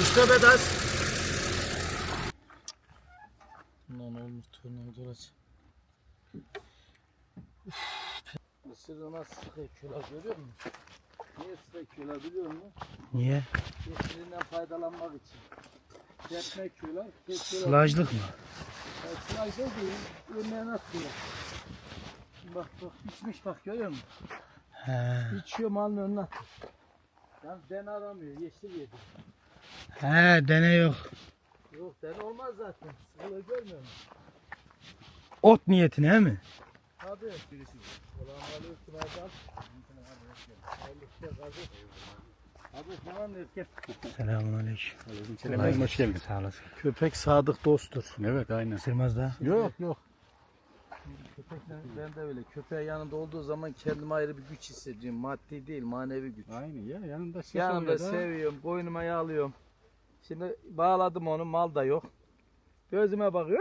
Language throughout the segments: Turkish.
İşte Bedas. Lan olmuş turnayı dolacak. Mısırı nasıl sıkıyorlar görüyor musun? Niye sıkıyorlar biliyor musun? Niye? Yeşilinden faydalanmak için. Köyler, kesiyorlar. Sılajlık mı? Sılaj değil önlerine atıyorlar. Bak bak, içmiş bak görüyor musun? He. İçiyor malın önüne atıyor. Yalnız den aramıyor, yeşil yedi. He dene yok. Yok den olmaz zaten, sıkılı görmüyor musun? Ot niyetine he mi? Tabii. Selamünaleyküm Erdal. Hayırlı işler kardeş. Abi falan erkek. Selamun aleyküm. Selam, hoş geldin. Sağ olasın. Köpek sadık dosttur. Evet aynen. Isırmaz da. Yok yok. Ben de öyle. Köpeğin yanında olduğu zaman kendime ayrı bir güç hissediyorum. Maddi değil, manevi güç. Aynı ya yanında ses Yanımda oluyor da. seviyorum, boynuma yağlıyorum. Şimdi bağladım onu, mal da yok. Gözüme bakıyor.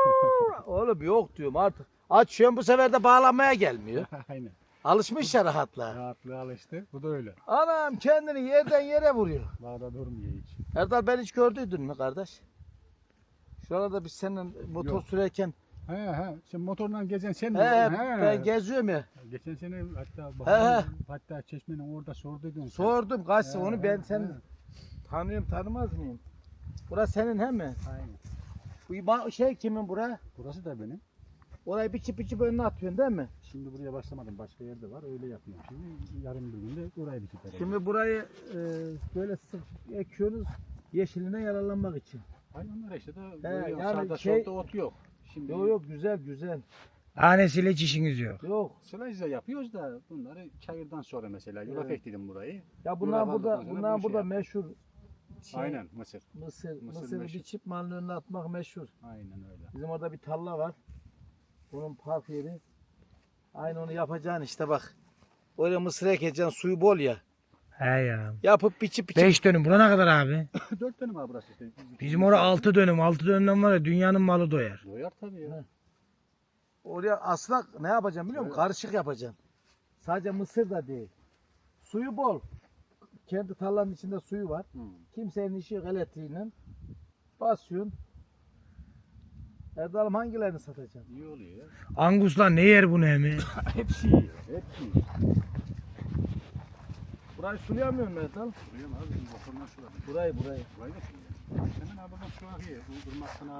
Oğlum yok diyorum artık. Açıyorum bu sefer de bağlanmaya gelmiyor. aynen. Alışmış ya rahatlığa. Rahatlığa alıştı. Bu da öyle. Anam kendini yerden yere vuruyor. Bağda durmuyor hiç. Erdal ben hiç gördüydün mü kardeş? Şurada biz seninle motor Yok. sürerken He he. Sen motorla gezen sen mi? he, ben geziyorum ya. Geçen sene hatta He, bakalım, hatta çeşmenin orada sorduydun sen. Sordum kaç He, onu he, ben he. Tanıyorum tanımaz mıyım? Burası senin he mi? Aynen. Bu ba- şey kimin bura? Burası da benim. Orayı biçip biçip önüne atıyorsun değil mi? Şimdi buraya başlamadım. Başka yerde var. Öyle yapıyorum. Şimdi yarın bir günde orayı bitireceğim. Şimdi burayı e, böyle sık ekiyoruz yeşiline yararlanmak için. Aynen onlar işte de He, böyle yani sağda şey- solda ot yok. Şimdi Yok yok güzel güzel. Tanesiyle hiç işiniz yok. Yok. Sılajla yapıyoruz da bunları çayırdan sonra mesela. Yulaf Evet. ekledim burayı. Ya bunlar Yulaf burada aldıktan sonra bunlar bu şey burada yap. meşhur. Şey, Aynen mısır. Mısır, Mısır mısırı meşhur. biçip malın önüne atmak meşhur. Aynen öyle. Bizim orada bir talla var. Bunun park yeri. Aynı onu yapacaksın işte bak. Oraya mısır ekeceksin suyu bol ya. He ya. Yapıp biçip biçip. 5 dönüm. Buna ne kadar abi? Dört tane var burası işte. Bizim orada 6 dönüm. 6 dönümden var ya dünyanın malı doyar. Doyar tabii ya. Oraya aslında ne yapacaksın biliyor musun? Karışık yapacaksın. Sadece mısır da değil. Suyu bol. Kendi tarlanın içinde suyu var. Hı. Kimsenin işi yok elektriğiyle. Basıyorsun. Erdal'ım hangilerini satacaksın? İyi oluyor ya. Anguslar ne yer bunu emi? Hepsi iyi. Hepsi iyi. Burayı sulayamıyor musun Erdal? Duyuyorum abi. Burayı burayı. Burayı da suluyor.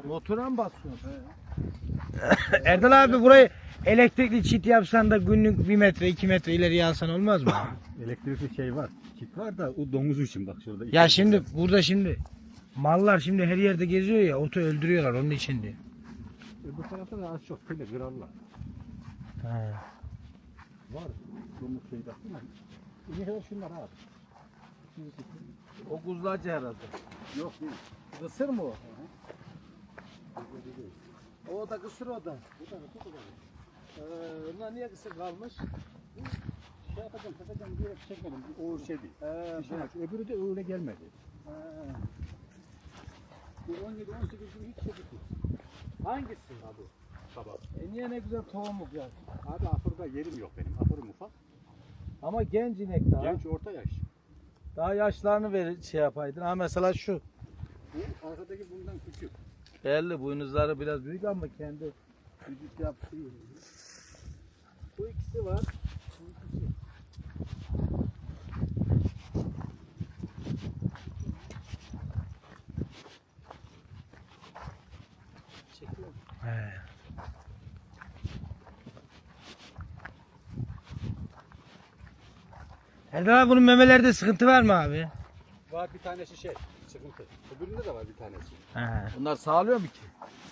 Motora mı basıyorsun? Erdal abi burayı elektrikli çit yapsan da günlük 1 metre 2 metre ileriye alsan olmaz mı? Elektrikli şey var. Kit var da o domuz için bak şurada. ya şimdi burada şimdi mallar şimdi her yerde geziyor ya otu öldürüyorlar onun için diye. Öbür tarafta da az çok böyle kırarlar. He. Var. Domuz baksana. Ne kadar şunlar abi. O kuzlacı herhalde. Yok değil. Kısır mı o? O da kısır o da. Ee, bunlar niye kısır kalmış? Şey yapacağım, takacağım diye çekmedim. O şey değil. Ee, Bir şey aç. Öbürü de öyle gelmedi. Bu 17 18 gün hiç çekik yok. hangisi? Abi. Sabah. E niye ne güzel tohumluk ya. Abi ahırda yerim yok benim. Ahırım ufak. Ama genç inek daha. Genç orta yaş. Daha yaşlarını ver şey yapaydın. Ha mesela şu. Bu arkadaki bundan küçük. Belli boynuzları biraz büyük ama kendi vücut yaptığı. Bu ikisi var. Erdal abi bunun memelerde sıkıntı var mı abi? Var bir tanesi şey. Sıkıntı. Öbüründe de var bir tanesi. He. Bunlar sağlıyor mu ki?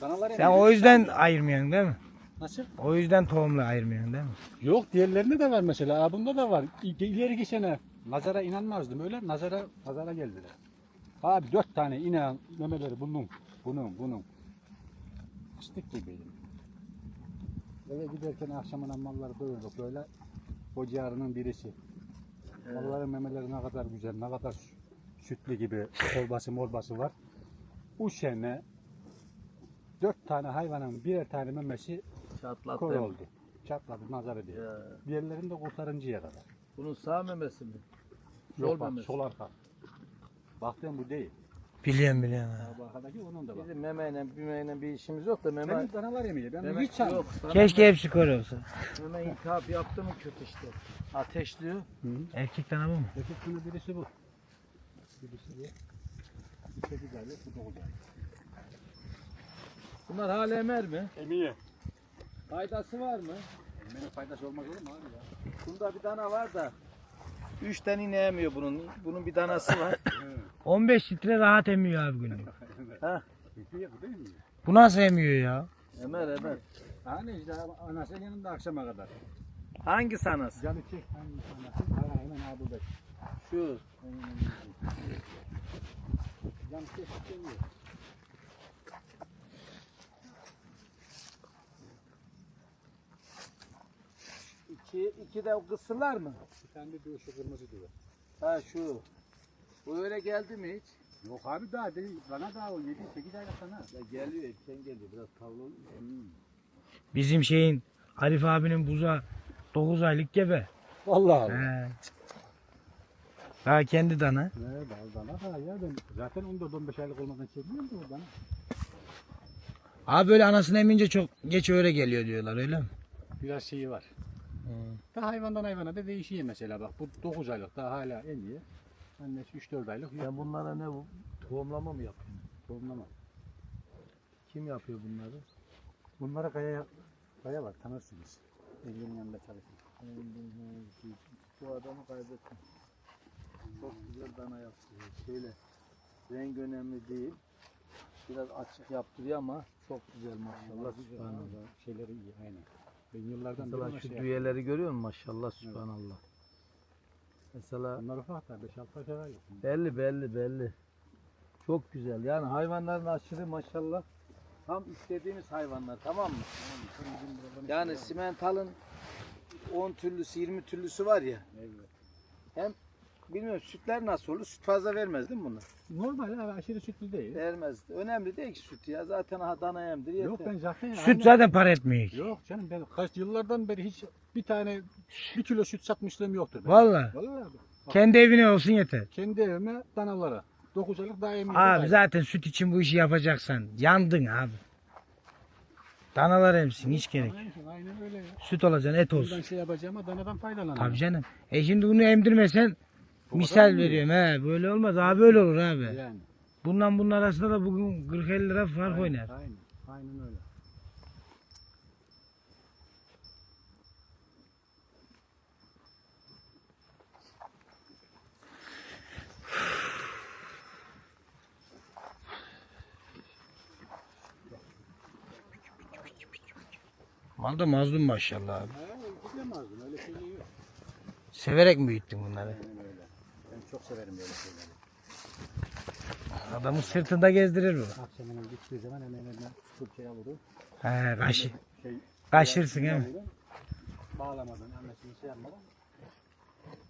Danalar Sen o yüzden ayırmıyorsun değil mi? Nasıl? O yüzden tohumla ayırmıyorsun değil mi? Yok diğerlerinde de var mesela. Aa, bunda da var. İ- İleriki sene nazara inanmazdım öyle. Nazara pazara geldiler. Abi dört tane inan memeleri bunun. Bunun bunun. Fıstık gibiydi. Eve giderken akşamına malları doyurduk böyle. O ciğerinin Malların memeleri ne kadar güzel, ne kadar sü- sütlü gibi kolbası molbası var. Bu sene dört tane hayvanın birer tane memesi Çatlattı. kor oldu. Çatladı nazarı diye. Ya, Diğerlerinde kurtarıncıya kadar. bunun sağ memesi mi? Sol Yok bak memesi. sol arka. Baktığım bu değil. Biliyorum biliyorum. arkadaki onun da var. Bizim memeyle bimeyle bir işimiz yok da meme, Benim danalar yemiyor. Ben meme hiç sanmam. yok. Sana Keşke hepsi kör olsa. Meme iltihap yaptı mı kötü işte. Ateşliyor. Erkek dana bu mu? Bunun birisi bu. Birisi bu. Bir sekiz aylık, bu dokuz aylık. Bunlar hala emer mi? Emiye. Faydası var mı? Benim faydası olmaz olur mu abi ya? Bunda bir dana var da. Üç tane ineği emiyor bunun. Bunun bir danası var. 15 litre rahat emiyor abi günlük. ha. Bu değil mi? Bu nasıl emiyor ya? Emer emer. Hani işte anası yanında akşama kadar. Hangi sanası? Canı çek hangi anası? Ha, hemen abi bek. Şu. Canı çek çekiyor. İki, iki de o kısırlar mı? Bir tane de şu kırmızı diyor. Ha şu. Bu öyle geldi mi hiç? Yok abi daha değil. Bana daha o 7 8 aylık sana. Ya geliyor erken geliyor biraz tavlı olmuş. Bizim şeyin Arif abinin buza 9 aylık gebe. Vallahi. He. Daha kendi dana. Ne daha dana da ya ben zaten 14 15 aylık olmadan çekmiyorum ki o dana. Abi böyle anasını emince çok geç öyle geliyor diyorlar öyle mi? Biraz şeyi var. Daha hayvandan hayvana da değişiyor mesela bak bu 9 aylık daha hala emiyor. Annesi 3-4 aylık. Sen bunlara ne bu? Tohumlama mı yapıyorsun? Tohumlama. Kim yapıyor bunları? Bunlara kaya, kaya var tanırsınız. Evlerin yanında çalışın. Bu adamı kaybettim. Çok güzel dana yaptı. Şöyle renk önemli değil. Biraz açık yaptırıyor ama çok güzel maşallah. Subhanallah. Şeyleri iyi aynen. Ben yıllardan Mesela şu şey düğeleri görüyor musun maşallah subhanallah. Mesela yapıyorum. Bunlar ufak da 5-6 ay aylık. belli belli belli. Çok güzel. Yani hayvanların aşırı maşallah tam istediğimiz hayvanlar tamam mı? Yani simentalın 10 türlüsü 20 türlüsü var ya. Evet. Bilmiyorum sütler nasıl olur? Süt fazla vermez değil mi bunlar? Normal abi aşırı sütlü değil. Vermez. Önemli değil ki süt ya. Zaten ha dana emdir yeter. Yok ben zaten Süt zaten para etmiyor. Yok canım ben kaç yıllardan beri hiç bir tane bir kilo süt satmışlığım yoktur. benim. Valla. Vallahi abi. Kendi evine olsun yeter. Kendi evime danalara. 9 aylık daha eminim. Abi zaten süt için bu işi yapacaksan yandın abi. Danalar emsin hiç gerek. Aynen, aynen öyle ya. Süt olacaksın et Bundan olsun. şey yapacağıma danadan faydalanıyorum. Tabii canım. E şimdi bunu emdirmesen misal veriyorum he böyle olmaz abi böyle olur abi. Yani. Bundan bunun arasında da bugün 40-50 lira fark oynar. Aynen. Aynen öyle. Mal da mazlum maşallah abi. Ha, gidemezdim öyle şey yok. Severek mi büyüttün bunları? Aynen öyle. Çok severim böyle şeyleri. Adamın sırtında gezdirir bu. Akşam hemen gittiği zaman hemen eline fırçayı alırım. He kaşı. Şey, Kaşırsın he mi? alırım. Bağlamadan, annesini şey yapmadan.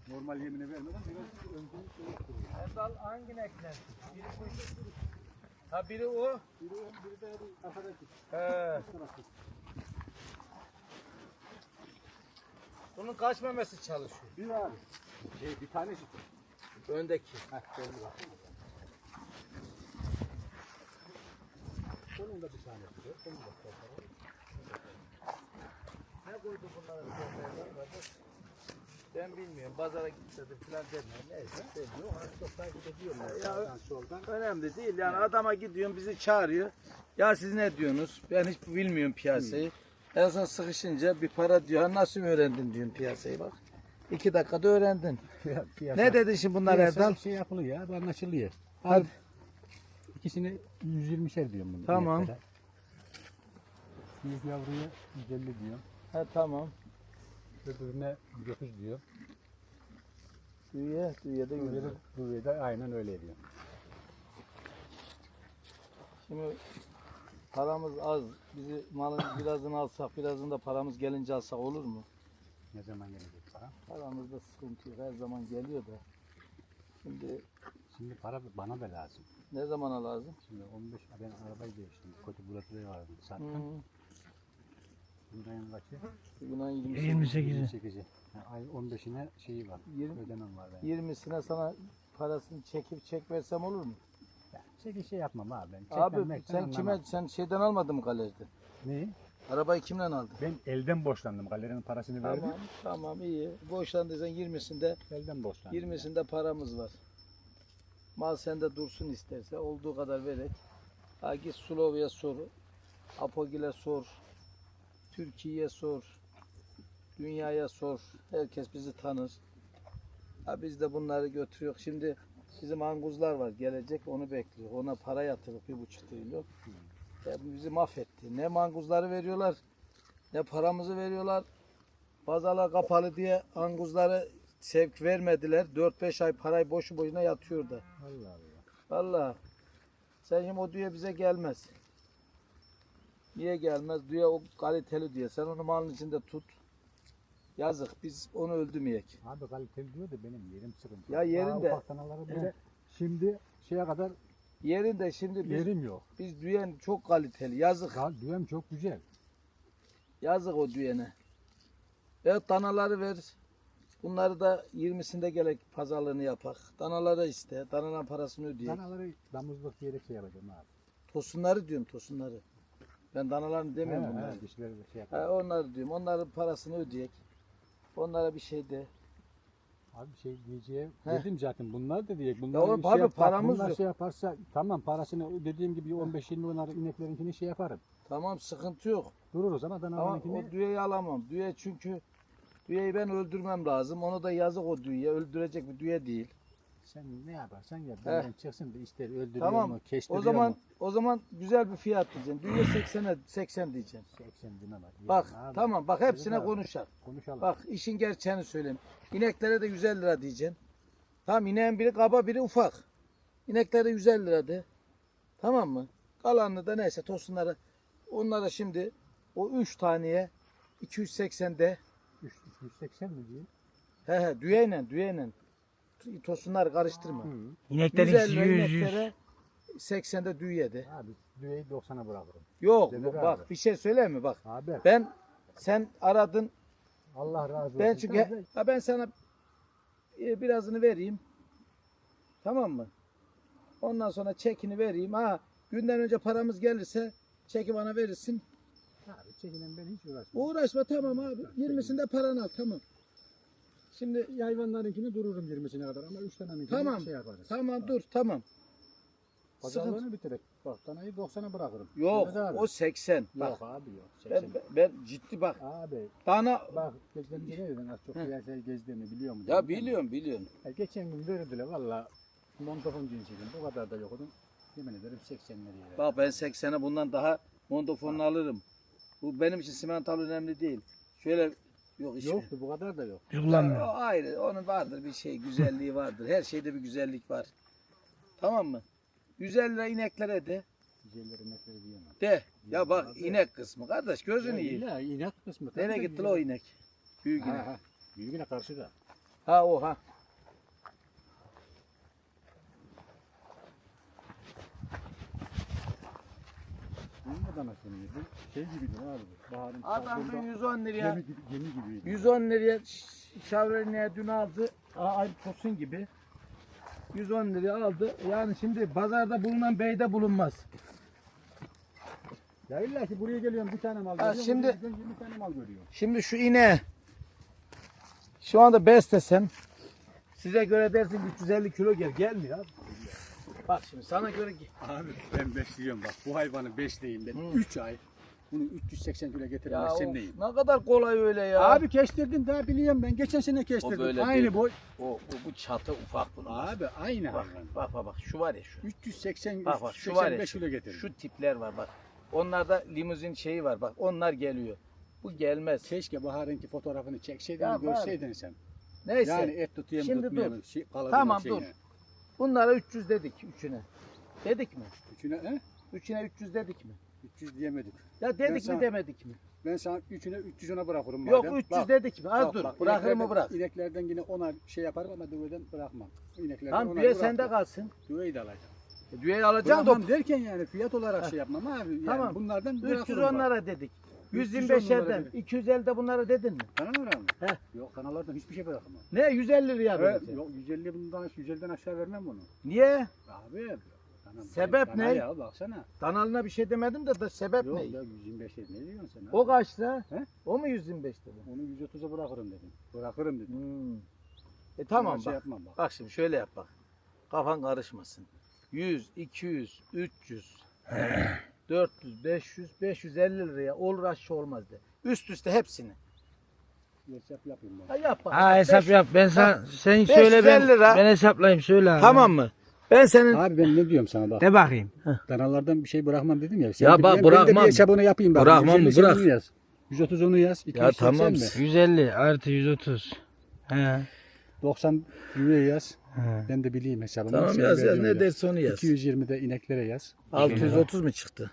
Normal yemini vermeden biraz önce şey yaptırıyorum. Erdal hangi nekler? Biri bu. Ha biri o. Biri ön, biri de bu arkadaki. He. Bunun kaç memesi çalışıyor? Bir var. Şey, bir tanesi. Öndeki. Heh, belli bak. Onun da bir tanesi. var, onun da tanesi. Ne koydu bunlara bir kardeş? Ben bilmiyorum. Pazara gitsedim falan demiyorum. Neyse. Yok, hani çok takip ediyorum. Ya- Sağdan, soldan. Önemli değil. Yani adama gidiyorum bizi çağırıyor. Ya siz ne diyorsunuz? Ben hiç bilmiyorum piyasayı. En son sıkışınca bir para diyor. Nasıl öğrendin diyorum piyasayı bak. İki dakikada öğrendin. Piyasa- Ne dedin şimdi bunlar Piyasa Erdal? Şey yapılıyor ya, bu anlaşılıyor. Hadi. Hadi. İkisini 120'şer diyorum bunu. Tamam. ineklere. Büyük yavruya 150 diyor. Ha tamam. Öbürüne 9 diyor. Düğüye, düğüye de Öbürü güzel. buraya da aynen öyle diyor. Şimdi paramız az. Bizi malın birazını alsak, birazını da paramız gelince alsak olur mu? Ne zaman gelecek para? Paramızda sıkıntı yok. Her zaman geliyor da. Şimdi Şimdi para bana da lazım. ne zamana lazım? Şimdi 15 ben arabayı değiştirdim. Kötü bulatı vardı. Sattım. Hı. Bundan kaçı? Bugün ayın 28. 28'i. 28'i. Yani ay 15'ine şeyi var. Yirmi- Ödemem var benim. 20'sine sana parasını çekip çek versem olur mu? Çeki şey yapmam abi ben. Abi Çekmemekten sen kime anlamam. sen şeyden almadın mı galeriden? Ne? Arabayı kimden aldın? Ben elden borçlandım. Galerinin parasını verdim. Tamam, tamam iyi. Boşlandıysan 20'sinde Elden borçlandım. 20'sinde paramız var. Mal sende dursun isterse olduğu kadar verek. Ha git Slovya sor. Apogil'e sor. Türkiye'ye sor. Dünyaya sor. Herkes bizi tanır. Ha biz de bunları götürüyor. Şimdi bizim anguzlar var gelecek onu bekliyor. Ona para yatırıp bir buçuk trilyon. Ya bizi mahvetti. Ne manguzları veriyorlar ne paramızı veriyorlar. Pazarlar kapalı diye anguzları sevk vermediler. 4-5 ay parayı boşu boşuna yatıyor da. Allah Allah. Vallahi. Sen şimdi o düğe bize gelmez. Niye gelmez? Düğe o kaliteli diye. Sen onu malın içinde tut. Yazık biz onu öldürmeyek. Abi kaliteli diyor da benim yerim sıkıntı. Ya yerinde. Danaları bile şimdi şeye kadar Yerinde şimdi biz, yerim yok. biz düğen çok kaliteli. Yazık. Kal düğüm çok güzel. Yazık o düğene. Evet danaları ver. Bunları da 20'sinde gerek pazarlığını yapak. Danalara iste. Dananın parasını ödeyek. Danaları damızlık diyerek şey yapacağım abi. Tosunları diyorum tosunları. Ben danalarını demiyorum He, bunları. he, dişleri de şey Ha, onları diyorum. Onların parasını ödeyek. Onlara bir şey de. Abi şey diyeceğim. He. Dedim zaten bunlar da diyecek. Bunlar oğlum, şey abi yap- bak, paramız bunlar yok. şey yaparsa tamam parasını dediğim gibi 15-20 onar ineklerinkini şey yaparım. Tamam sıkıntı yok. Dururuz ama Ama danalarınkini o düğeyi alamam. Düğe çünkü düğeyi ben öldürmem lazım. Onu da yazık o düğeye. Öldürecek bir düğe değil. Sen ne yaparsan yap. Benden çıksın da ister öldürüyor Tamam. mu, keştiriyor O zaman mu? o zaman güzel bir fiyat diyeceksin. Düğe 80'e 80 diyeceksin. 80 demem hadi. Bak abi. tamam bak hepsine abi. konuşalım. Konuşalım. Bak işin gerçeğini söyleyeyim. İneklere de 150 lira diyeceksin. Tamam ineğin biri kaba biri ufak. İneklere 150 lira de. Tamam mı? Kalanını da neyse tosunlara onlara şimdi o 3 taneye 280 de. Üç- 180 mi diyeyim? He he düğeyle düğeyle. Tosunları karıştırma. Hı. İnekler 150 ikisi lira 100 100. ineklere 80'de düğeye de. Abi düğeyi 90'a bırakırım. Yok Demek bak abi. bir şey söyleyeyim mi bak. Abi Ben sen aradın Allah razı olsun. Ben çünkü ha ben sana e, birazını vereyim. Tamam mı? Ondan sonra çekini vereyim. Ha günden önce paramız gelirse çeki bana verirsin. Abi çekinen ben hiç uğraşmam. Uğraşma tamam abi. 20'sinde paranı al tamam. Şimdi Hayvanlarınkini dururum 20'sine kadar ama 3 tane Tamam. şey yaparız. tamam dur tamam. Sıkıntı. Pazarlığını bitirek. Bak danayı 90'a bırakırım. Yok Mehmet abi. o 80. Bak Yok abi yok. ben, 80. ben ciddi bak. Abi Dana bak geçen gün ne dedin az çok Heh. piyasayı gezdiğini biliyor musun? ya biliyorum biliyorum. Ya geçen gün verdiler valla montofon cinsiydim. O kadar da yoktu. Yemin ederim 80 liraya. Bak ben 80'e bundan daha mondofonunu alırım. Bu benim için simental önemli değil. Şöyle yok iş. Yoktu bu kadar da yok. O Kullanmıyor. ayrı. Onun vardır bir şey. Güzelliği vardır. Her şeyde bir güzellik var. Tamam mı? 150 lira ineklere de. Güzelleri inekleri diyemem. De. Ya bak inek kısmı. Kardeş gözünü Ya yiyeyim. illa inek kısmı. Nereye gitti la o inek? Büyük inek. ha. Büyüğüne karşı da. Ha o ha. Bunun da danasını yedim. Şey gibiydi abi. Baharın Adam sabrında dün 110 liraya Gemi, gibi, gemi gibiydi. 110 liraya Chevrolet'e dün aldı. Aa, Aynı tosun gibi. 110 liraya aldı. Yani şimdi pazarda bulunan beyde bulunmaz. Ya illa ki buraya geliyorum bir tane mal görüyorum. şimdi- buraya gidiyorum, 20 tane mal görüyorum. Şimdi şu ineği şu anda beslesem size göre dersin ki 350 kilo gel. Gelmiyor abi. Bak şimdi sana göre ge- Abi ben besliyorum bak. Bu hayvanı besleyeyim ben. Hı. 3 ay. Bunu 380 kilo getirmezsem neyim? ne kadar kolay öyle ya. Abi kestirdim daha biliyorum ben. Geçen sene kestirdim. böyle aynı değil. boy. o, o bu çatı ufak bunun. Abi aynı bak, hayvan. bak bak bak şu var ya şu. 380 Bak bak şu var ya 385 kilo şu, getirdim. şu tipler var bak. Onlarda limuzin şeyi var bak. Onlar geliyor. Bu gelmez. Keşke Bahar'ınki fotoğrafını çekseydin Ya de var. görseydin sen. Neyse. Yani et tutuyor mu Şimdi dur. Şey, kaladın Tamam, şeyine. Bunlara 300 dedik üçüne. Dedik mi? Üçüne he? Üçüne 300 dedik mi? 300 diyemedik. Ya Ben dedik mi sana- demedik mi? Ben sana üçüne 300 ona bırakırım Yok madem. 300 Bak, dedik mi? Az bak, dur. bak, Bırakır mı ineklerden- bırak. İneklerden yine ona şey yaparım ama düveden bırakmam. İneklerden Tamam ona düğe sende kalsın. Düveyi de alacağım. E, Düğeyi alacaksın Bırakmam derken yani fiyat olarak şey yapmam abi. Yani Tamam. bunlardan 300 bırakırım bak. onlara dedik. 310 125'erden onlara dedik. 250 de bunlara dedin mi? Kanalara mı? He. Yok kanalardan hiçbir şey bırakmam. Ne 150 liraya Evet, yok 150 bundan 150'den aşağı vermem bunu. Niye? Abi Anam, Sebep ne? Ya baksana. Danalına bir şey demedim de, de sebep Yok ne? ya 125 dedi. Ne diyorsun sen? O abi? kaçta? He? O mu 125 dedi? Onu 130'a bırakırım dedim. Bırakırım dedim. Hmm. E tamam şey bak. yapmam bak. Bak şimdi şöyle yap bak. Kafan karışmasın. 100, 200, 300, 400, 500, 550 liraya olur aşağı olmaz de. Üst üste hepsini. Hesap yapayım ben. Ha yap bak. Ha hesap Beş- yap. Ben sen 550 söyle ben lira. ben hesaplayayım söyle abi. Tamam mı? Ben senin Abi ben ne diyorum sana bak. De bakayım. Danalardan bir şey bırakmam dedim ya. Ya bir- bak, ben, Ben de bırakmam. bir hesabını yapayım bak. Bırakmam mı? 150 Bırak. onu yaz. 130 onu yaz. 280 tamam. mi? 150 artı 130. He. 90 euroya yaz. He. Ben de bileyim hesabını. Tamam Sen yaz yaz veriyorsun ne derse onu yaz. 220 de ineklere yaz. 630 mu çıktı?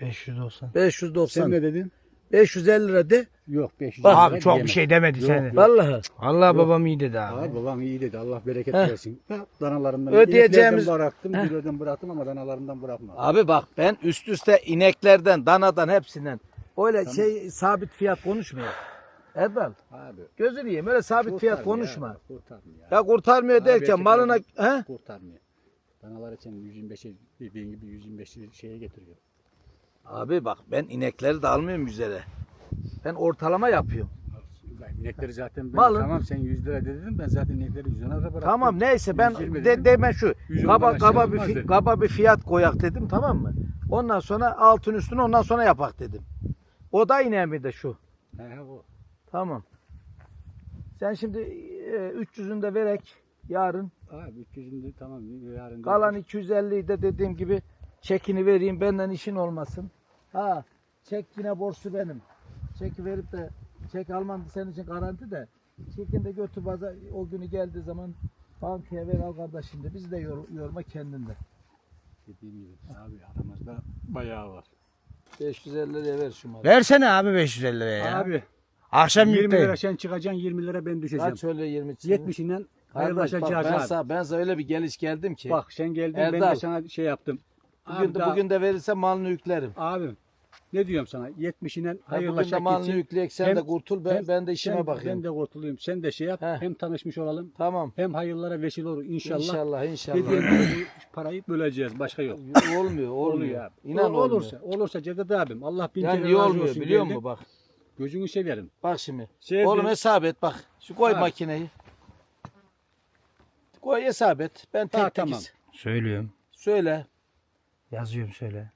590. 590. Sen ne dedin? 550 lira de. Yok 500 Bak lira abi çok bir şey demedi Yok, seni. yok. Vallahi. Allah babam iyi dedi abi. Abi babam iyi dedi. Allah bereket Heh. versin. Ha, Danalarımdan Ödeyeceğimiz- ineklerden bıraktım. Kilodan bıraktım ama danalarımdan bırakmadım. Abi bak ben üst üste ineklerden, danadan hepsinden öyle şey sabit fiyat konuşmuyor. Erdal Abi. gözünü yiyeyim öyle sabit fiyat kurtarmıyor konuşma. ya, Kurtarmıyor ya. Ya kurtarmıyor Abi derken malına he? Kurtarmıyor. Danalar için 125'e dediğin gibi 125'i şeye getiriyor. Abi bak ben inekleri de almıyorum üzere. Ben ortalama yapıyorum. Ben inekleri zaten ben Malın- tamam sen 100 lira dedin ben zaten inekleri 110 lira bıraktım. Tamam neyse ben 120 de, dedim. deme şu. 110 Kaba kaba şey bir olmaz fi- dedim. kaba bir fiyat koyak dedim tamam mı? Ondan sonra altın üstüne ondan sonra yapak dedim. O da ineğimi de şu. He he bu. Tamam. Sen şimdi e, 300'ünü de verek yarın. Abi 300'ün de tamam yarın. Kalan 250'yi de dediğim gibi çekini vereyim benden işin olmasın. Ha çek yine borçlu benim. Çeki verip de çek almam senin için garanti de. Çekin de götür baza o günü geldiği zaman bankaya ver al kardeşim de. Biz de yor, yorma kendinde. Dediğim gibi abi aramızda bayağı var. 550 liraya ver şu malı. Versene abi 550 liraya ya. Abi Akşam 20 yükleyim. lira sen çıkacaksın 20 lira ben düşeceğim. Kaç öyle 20 70'inden Kardeş, bak, ayrılaşacağız ben, abi. sana, ben sana öyle bir geliş geldim ki. Bak sen geldin ben Erdal. de sana şey yaptım. Bugün, Abi de, daha- bugün de verirse malını yüklerim. Abi ne diyorum sana 70'inden Ha, bugün de hayırlaşacak malını gitsin. yükleyek sen Hem- de kurtul ben, hem- ben de işime sen- bakayım. Ben de kurtulayım. Sen de şey yap. Heh. Hem tanışmış olalım. Tamam. Hem hayırlara vesile olur inşallah. İnşallah inşallah. Dediğim gibi parayı böleceğiz. Başka yok. olmuyor, olmuyor. abi. İnan O- olmuyor. olursa, olursa Cevdet abim Allah bin Ya kere razı olmuyor olsun. biliyor musun bak. Gözünü severim. Bak şimdi. Sevdim. Oğlum hesap et bak. Şu koy Abi. makineyi. Koy hesap et. Ben tek Ha, tamam. Söylüyorum. Söyle. Yazıyorum söyle.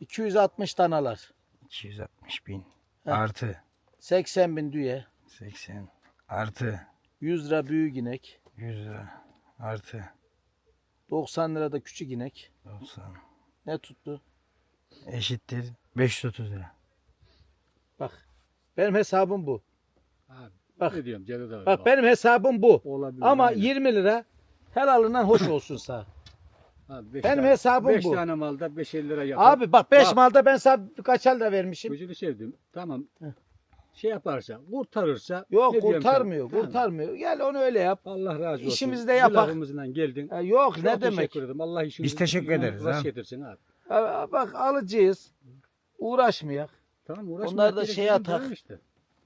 260 tanalar. 260 bin. Heh. Artı 80 bin düye. 80. Artı 100 lira büyük inek. 100 lira. Artı 90 lira da küçük inek. 90. Ne tuttu? Eşittir 530 lira. Bak. Benim hesabım bu. Abi, Bak. Ne diyorum abi. Bak benim hesabım bu. Olabilir. Ama aynen. 20 lira helalından hoş olsun sağ. Abi, beş benim tane- hesabım beş bu. tane malda 5 lira yapar. Abi bak 5 Bak. malda ben sana kaç da vermişim. Gözünü sevdim. Tamam. Heh. Şey yaparsa, kurtarırsa. Yok ne diyorum kurtarmıyor? Tamam. kurtarmıyor. Gel onu öyle yap. Allah razı olsun. İşimizi de Bu yapak. lafımızdan geldin. Ha, yok Çok ne demek? teşekkür ederim. Allah işinizi Biz teşekkür ederiz, ha. getirsin abi. Ha, Bak alıcıyız. Uğraşmayak. Tamam uğraşma. Onlar da direkt şey bizim atak. Işte.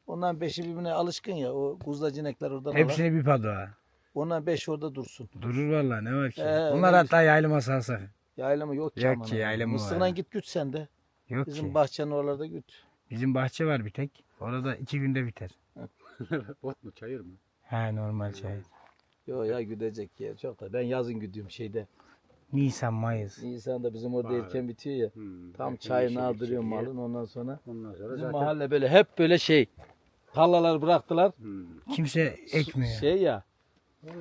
Ondan beşi birbirine alışkın ya. O kuzlacı inekler oradan alar. Hepsini bir padoğa. Ondan beş orada dursun. Durur vallahi ne var ki? Ee, Bunlar öyle hatta yaylım salsak. Yaylama yok ki. Yok ki, yaylama var. Mısırla git güt sen de. Yok Bizim ki. bahçenin oralarda güt. Bizim bahçe var bir tek. Orada iki günde biter. Ot mu çayır mı? He normal çay. Yok ya güdecek yer çok da. Ben yazın güdüğüm şeyde. Nisan, Mayıs. Nisan'da bizim orada Var. erken bitiyor ya. Hmm, Tam çayını gidecek malın ondan sonra. Ondan sonra Bizim zaten. mahalle böyle hep böyle şey. Tarlalar bıraktılar. Hmm. Kimse ekmiyor. Şey ya.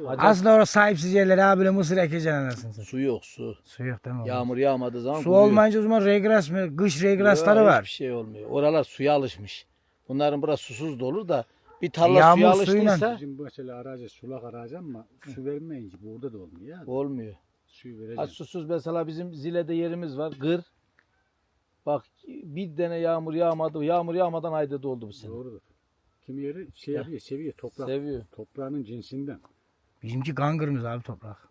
Hacı- Aslında orası sahipsiz yerlere abi böyle mısır ekeceksin anasını satayım. Su yok su. Su yok değil mi? Yağmur yağmadığı zaman Su kuruyor. olmayınca o zaman regras mı? Kış regrasları var. Hiçbir şey olmuyor. Oralar suya alışmış. Bunların burası susuz da olur da bir tarla Yağmur suya suyuyla- alıştıysa Bizim mesela arazi sulak arazi ama su vermeyince burada da olmuyor ya. olmuyor. Suyu Ha, vereceğim. susuz mesela bizim Zile'de yerimiz var. Gır. Bak bir tane yağmur yağmadı. Yağmur yağmadan ayda doldu bu sene. Doğrudur. Kimi yeri şey Ya. yapıyor, seviyor toprak. Seviyor. Toprağının cinsinden. Bizimki kan kırmızı abi toprak.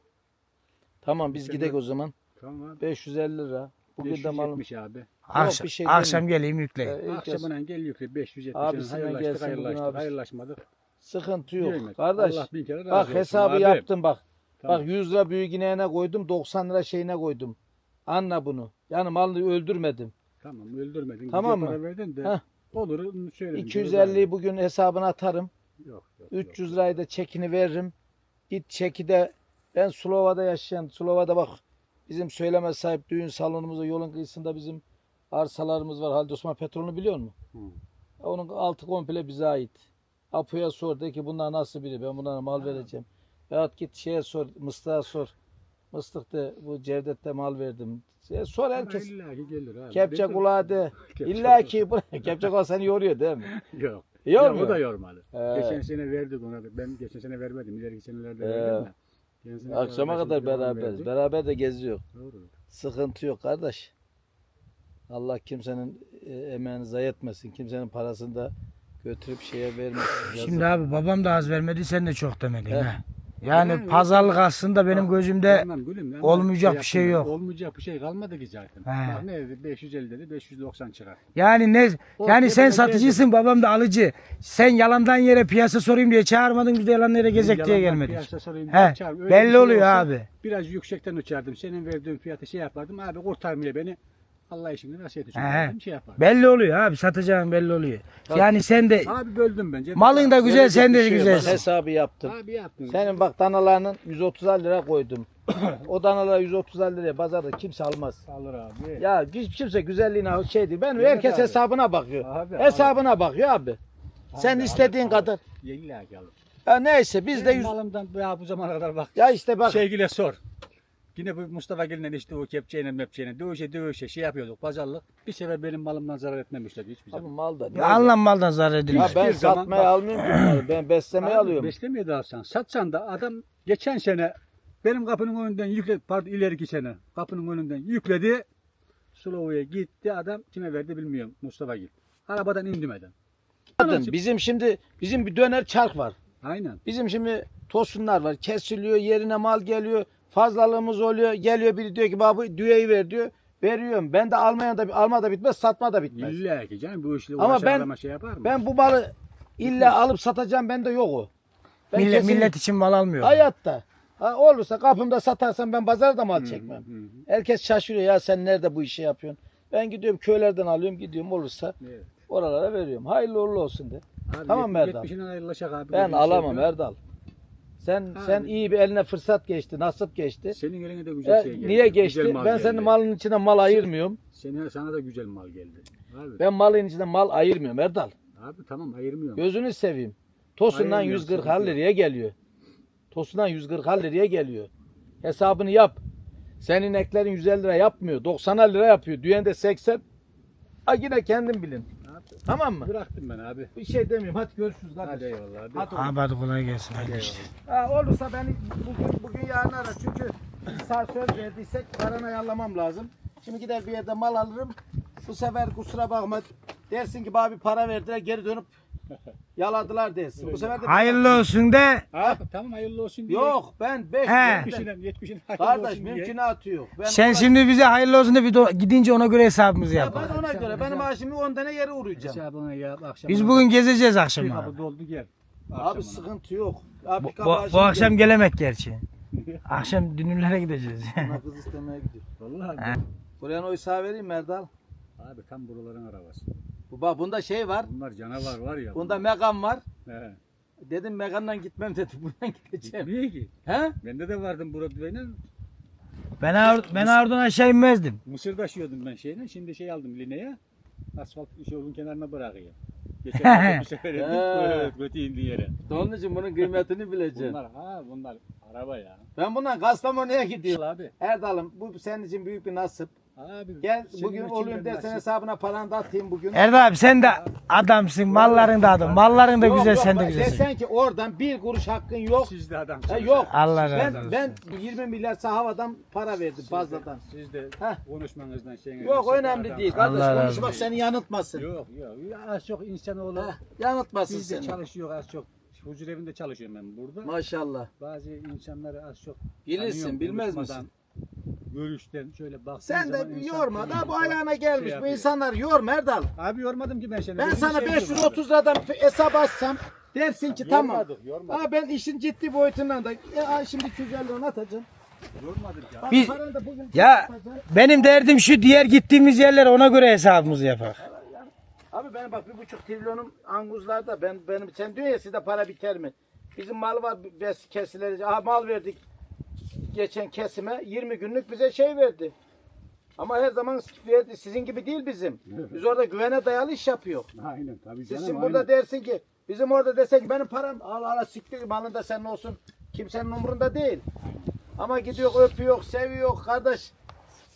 Tamam biz Sen gidek de- o zaman. Tamam abi. 550 lira. Bugün de malım. 570 abi. Akşam, bir şey akşam geleyim yükleyin. Ee, ilk Akşamına gel yükle 570. Abisinden hayırlaştık, gelsin bugün hayırlaştık, abi. hayırlaşmadık. Sıkıntı yok. Yemek. Kardeş Allah bin kere razı bak olsun hesabı abi. yaptım bak. Tamam. Bak 100 lira büyük ineğine koydum 90 lira şeyine koydum. Anla bunu. Yani malı öldürmedim. Tamam öldürmedin. Tamam mı? Para verdin de Heh. olur şöyle. 250'yi bugün hesabına atarım. Yok, yok, 300 lirayı da çekini veririm. Git çeki de ben Sulova'da yaşayan Sulova'da bak bizim söyleme sahip düğün salonumuzda yolun kıyısında bizim arsalarımız var. Halide Osman Petrol'ünü biliyor musun? Hı. Onun altı komple bize ait. Apo'ya sor de ki bunlar nasıl biri ben bunlara mal vereceğim. Veyahut git şeye sor Mıstık'a sor. Mıstık de bu Cevdet'te mal verdim. Şeye sor herkes. İlla ki gelir abi. Kepçe kulağı de. İlla ki bu- kepçe kulağı seni yoruyor değil mi? Yok. Yormuyor. Ya, o da yormalı. He. Geçen sene verdik ona. da. Ben geçen sene vermedim. İleriki senelerde He. verdim de. Akşama kadar beraberiz. verdi. Beraber de geziyor. Doğru. Sıkıntı yok kardeş. Allah kimsenin e, emeğini zayi etmesin. Kimsenin parasını da götürüp şeye vermesin. Şimdi abi babam da az vermedi sen de çok demedin He. ha. Yani Yani- pazarlık aslında benim gözümde Tamam gülüm. ama olmayacak bir şey yok. Olmayacak bir şey kalmadı ki zaten. He. Bak ne dedi? 550 dedi. 590 çıkar. yani ne O yani sen satıcısın babam da alıcı. Sen yalandan yere piyasa sorayım diye çağırmadın biz de yalan yere gezek diye gelmedik. piyasa sorayım, He, çağır. Belli şey oluyor olsa abi. Biraz yüksekten uçardım. Senin verdiğin fiyatı şey yapardım. Abi kurtarmıyor beni. Allah işini nasıl? He. dedim, Şey yapardım. Belli oluyor abi satacağın belli oluyor. Yani sen de Abi böldüm bence. malın da güzel sen de Bak, güzelsin. hesabı yaptım. Abi yaptım. Senin bak danalarının 130 lira koydum. o danalar 130 liraya pazarda kimse almaz. Alır abi. Ya hiç kimse güzelliğine şey değil. Ben Evet herkes abi. hesabına bakıyor. Abi, hesabına bakıyor abi. Sen Abi, istediğin abi, kadar. İlla ki alır. Ya neyse biz de Benim yüz... malımdan ya bu zamana kadar bak. Ya işte bak. Sevgile sor. Yine bu Mustafa Gelin'le işte o kepçeyle mepçeyle dövüşe dövüşe şey yapıyorduk pazarlık. Bir sefer benim malımdan zarar etmemişler hiçbir Abi zaman. mal da. Ya ne Anlam maldan zarar Ya edilmez. ben Hiçbir zaman satmaya almıyorum ki. Ben beslemeye Abi, alıyorum. Beslemeye de alsan. Satsan da adam geçen sene benim kapının önünden yükledi. Pardon ileriki sene kapının önünden yükledi. Sulova'ya gitti adam kime verdi bilmiyorum Mustafa Gil. Arabadan indimeden. Bakın, Bizim şimdi bizim bir döner çark var. Aynen. Bizim şimdi tosunlar var. Kesiliyor, yerine mal geliyor. Fazlalığımız oluyor. Geliyor biri diyor ki baba düğeyi ver diyor. Veriyorum. Ben de almaya da alma da bitmez, satma da bitmez. İlla ki canım bu işle Ama uğraşan ben- adama şey yapar mı? Ben bu malı illa alıp satacağım bende yok o. Ben Millet, kesin- millet için mal almıyor. hayatta. Ha, olursa kapımda satarsam ben pazarda mal çekmem. Hı, hı. Herkes şaşırıyor ya sen nerede bu işi yapıyorsun? Ben gidiyorum köylerden alıyorum gidiyorum olursa Evet. oralara veriyorum. Hayırlı uğurlu olsun de. Abi, Tamam Erdal. 70'inden ayrılacak abi. Ben Böyle bir şey alamam yok. Erdal. Sen Abi. sen iyi bir eline fırsat geçti, nasip geçti. Senin eline de güzel E, şey geldi. niye Güzel geçti? mal Ben geldi. senin malın içine mal ayırmıyorum. Senin, sana da güzel mal geldi. Abi, Ben malın içine mal ayırmıyorum Erdal. abi tamam ayırmıyorum. Gözünü seveyim. Tosundan Ayırmıyorum, 140 sıkıntı yok. liraya geliyor. Tosundan 140 liraya geliyor. Hesabını yap. Senin eklerin 150 lira yapmıyor. 90 lira yapıyor. Düğün de 80. Ha yine kendin bilin. Tamam mı? bıraktım ben abi. Bir şey demiyorum. Hadi görüşürüz. Hadi Hadi. eyvallah abi. Hadi. Abi hadi kolay gelsin. Hadi işte. Ha, olursa beni bugün, bugün yarın ara. Çünkü saat söz verdiysek paranı ayarlamam lazım. Şimdi gider bir yerde mal alırım. Bu sefer kusura bakma dersin ki bana bir para verdiler geri dönüp yaladılar dersin. Bu sefer de Hayırlı olsun de. Abi tamam hayırlı olsun diye. Yok ben 5 He. 70'ine 70'ine hayırlı Kardeş olsun diye. mümkünatı yok. Ben Sen ona- şimdi bize hayırlı olsun de bir do- gidince ona göre hesabımızı Ya yap. ben ona göre benim maaşımı 10 tane yere uğrayacağım. Hesabına ya akşam. Biz bugün gezeceğiz akşam. kapı doldu gel. Abi Akşamına. sıkıntı yok. Abi Bu, bu, bu akşam gelemek gerçi. Akşam dünürlere gideceğiz. Ona kız istemeye gidiyor. Vallahi. He. Buraya oy sağ vereyim mi Erdal. Abi tam buraların arabası. Bu bak bunda şey var. Bunlar canavar var ya. Bunda Megan var. He. Dedim Megan'dan gitmem dedi. Buradan gideceğim. Niye ki? He? Bende de vardım Broadway'nin. ben, Ar ben Ardahan aşağı inmezdim. Mısır taşıyordum ben şeyine. Şimdi şey aldım lineye. Asfalt iş yolun kenarına bırakıyor. Geçen hafta bir sefer He. ettim. Kötü indi yere. Onun için bunun kıymetini bileceksin. Bunlar ha bunlar araba ya. Ben bundan Kastamonu'ya gidiyorum. Abi. Erdal'ım bu senin için büyük bir nasip. Abi. Gel bugün olayım dersen hesabına paranı da atayım bugün. Erdal abi sen de adamsın. Malların da adam. Malların da Yok, güzel yok, sen de bak, güzelsin. Desen ki oradan bir kuruş hakkın yok. Siz de adam. Ha, yok. Allah razı ben, olsun. ben 20 milyar havadan para verdim fazladan. Siz de Heh. konuşmanızdan şeyin. Yok önemli değil. Kardeş Allah razı konuşmak olsun. seni yanıltmasın. Yok yok. Ya Az çok insanoğlu. Heh, yanıltmasın Biz de seni. çalışıyor az çok. Huzur evinde çalışıyorum ben burada. Maşallah. Bazı insanları az çok Bilirsin tanıyorum, bilmez misin? Görüşten şöyle baktığın Sen de insan yorma. Da bu şey ayağına gelmiş. bu yapıyor. insanlar yorma Erdal. Abi yormadım ki ben seni. Ben Benim sana bir şeyim yok 530 liradan hesap açsam Dersin ki tamam. Yormadık, yormadık. Ha ben işin ciddi boyutundan da e, ha, şimdi 250 lira atacağım. Yormadık ya. Bak, Biz- paranı da bugün Ya benim derdim şu diğer gittiğimiz yerler ona göre hesabımızı yapak. Abi benim bak bir buçuk trilyonum anguzlarda ben benim sen diyor ya sizde para biter mi? Bizim mal var bes kesileri. Aha mal verdik geçen kesime 20 günlük bize şey verdi. Ama her zaman verdi. Sizin gibi değil bizim. Biz orada güvene dayalı iş yapıyor. Aynen tabii Siz canım. şimdi aynen. burada dersin ki bizim orada desen ki benim param al al siktir malın da senin olsun. Kimsenin umurunda değil. Ama gidiyor öpüyor, seviyor kardeş.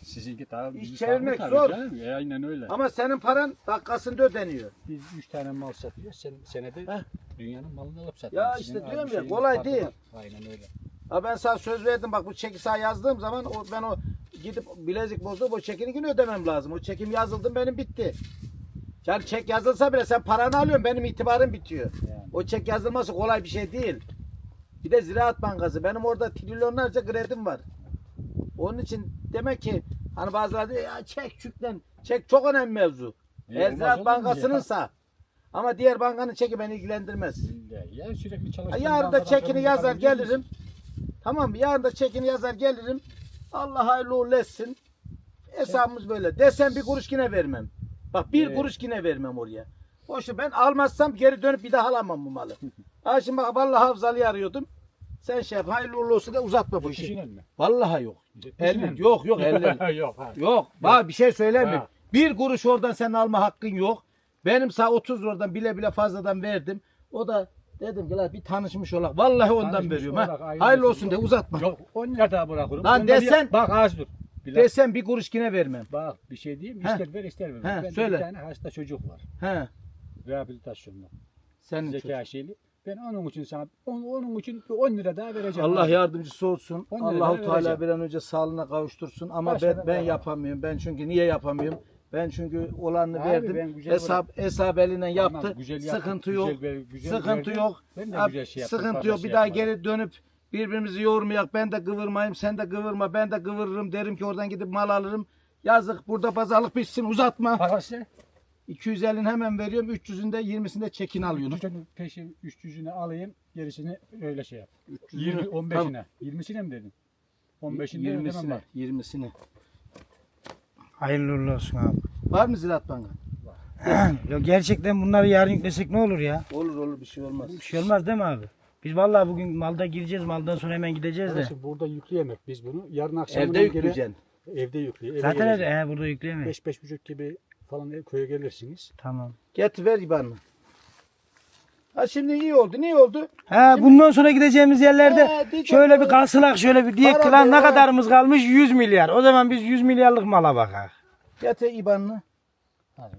Sizinki tabii. İş bizi çevirmek zor. canım. E, aynen öyle. Ama senin paran dakikasında ödeniyor. Biz 3 tane mal satıyoruz. Sen, senede Heh. dünyanın malını alıp satıyoruz. Ya işte diyorum ya, kolay değil. var. Aynen öyle. Ha ben sana söz verdim bak bu çeki sağ yazdığım zaman o ben o gidip bilezik bozdum o çekini ödemem lazım. O çekim yazıldı benim bitti. Yani çek yazılsa bile sen paranı alıyorsun benim itibarım bitiyor. Yani. O çek yazılması kolay bir şey değil. Bir de Ziraat Bankası. Benim orada trilyonlarca kredim var. Onun için demek ki hani bazıları diyor ya çek çüklen. Çek çok önemli mevzu. E, Eğer Ziraat Bankası'nınsa ama diğer bankanın çeki beni ilgilendirmez. Ya, sürekli çalıştığım Yarın da çekini yazar gelirim. Tamam mı? Yarın da çekini yazar gelirim. Allah hayırlı uğurlu etsin. Hesabımız böyle. Desen bir kuruş yine vermem. Bak bir Evet. kuruş yine vermem oraya. Boşu ben almazsam geri dönüp bir daha alamam bu malı. ha şimdi bak vallahi Havzalı'yı arıyordum. Sen şey yap hayırlı uğurlu olsun da uzatma bu işi. Mi? Vallahi yok. Elli, yok yok elli. yok ha. Yok. Bak bir şey söyleyeyim mi? Ha. Bir kuruş oradan senin alma hakkın yok. Benim sağ 30 oradan bile bile fazladan verdim. O da dedim ki la bir tanışmış olak. Vallahi ondan Tanışmış veriyorum olak, ha. Hayırlı olsun. de uzatma. Yok 10 lira daha bırakırım. Lan Onda bir- desen- Bak az dur. Bir laf- Desem bir kuruş yine vermem. Bak bir şey diyeyim mi? He. İster ver ister verme. He, Ben söyle. bir tane hasta çocuk var. He. Rehabilitasyonda. Senin Zeka çocuk. şeyli. Ben onun için sana on, onun için 10 lira daha vereceğim. Allah yardımcısı olsun. On lira Allahu Teala vereceğim. bir an önce sağlığına kavuştursun ama Başka ben da ben var. yapamıyorum. Ben çünkü niye yapamıyorum? Ben çünkü olanı Abi verdim. ben güzel Hesap hesap eliyle Tamam, yaptı. güzel sıkıntı güzel yok. ver- güzel sıkıntı verdin. yok. Ben de Abi, güzel şey yaptım, sıkıntı yok. şey bir daha yapmadım. geri dönüp birbirimizi yormayak. Ben de kıvırmayayım. Sen de kıvırma. Ben de kıvırırım. Derim ki oradan gidip mal alırım. Yazık burada pazarlık bitsin. Uzatma. Parası 250'ni hemen veriyorum. 300'ünde 20'sinde çekin alıyorum. Bütün peşin 300'ünü alayım. Gerisini öyle şey yap. 300'ünü 20 15'ine. 20'sine mi dedin? 15'inde 20'sine. ödemem var. 20'sine. Hayırlı uğurlu olsun abi. Var mı Ziraat Banka? ya gerçekten bunları yarın yüklesek ne olur ya? Olur olur bir şey olmaz. Bir şey olmaz değil mi abi? Biz vallahi bugün malda gireceğiz. Maldan sonra hemen gideceğiz de. Arkadaşlar burada yükleyemek biz bunu. Yarın akşam Evde yükleyeceksin. Evde yükleyeyim. Zaten evde, he, burada yükleyemeyiz. 5 beş buçuk gibi falan ev köye gelirsiniz. Tamam. Getir ver IBAN'ını. Ha şimdi iyi oldu. Niye oldu? Ha bundan sonra gideceğimiz yerlerde He, diyecek şöyle bir böyle. kalsılak şöyle bir diye Para kılan ne he. kadarımız kalmış? 100 milyar. O zaman biz 100 milyarlık mala bakar. Getir IBAN'ını. Hadi.